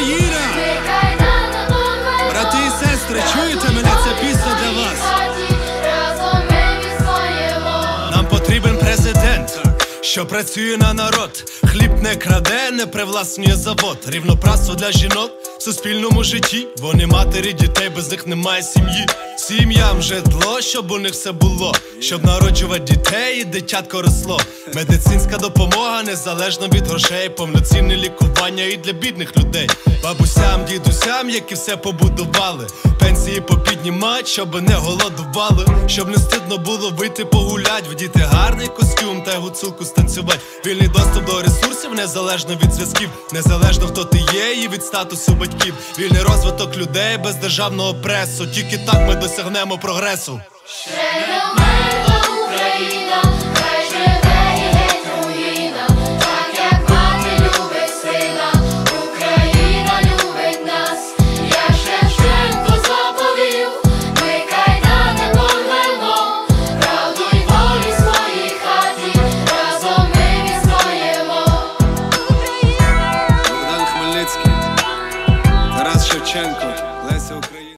Україна! Брати і сестри, чуєте мене? Це пісня для вас. Нам потрібен президент, що працює на народ. Хліб не краде, не привласнює завод. Рівноправство для жінок в суспільному житті. Вони матері дітей, без них немає сім'ї. Сім'ям житло, щоб у них все було, щоб народжувати дітей, і дитятко росло. Медицинська допомога незалежно від грошей, повноцінне лікування і для бідних людей. Бабусям, дідусям, які все побудували. Пенсії попіднімать, щоб не голодували, щоб не стидно було вийти погулять, вдіти гарний костюм та гуцулку станцювать. Вільний доступ до ресурсів незалежно від зв'язків, незалежно хто ти є, і від статусу батьків. Вільний розвиток людей без державного пресу. Тільки так ми досягнемо прогресу. Шевченко, Леся Україна.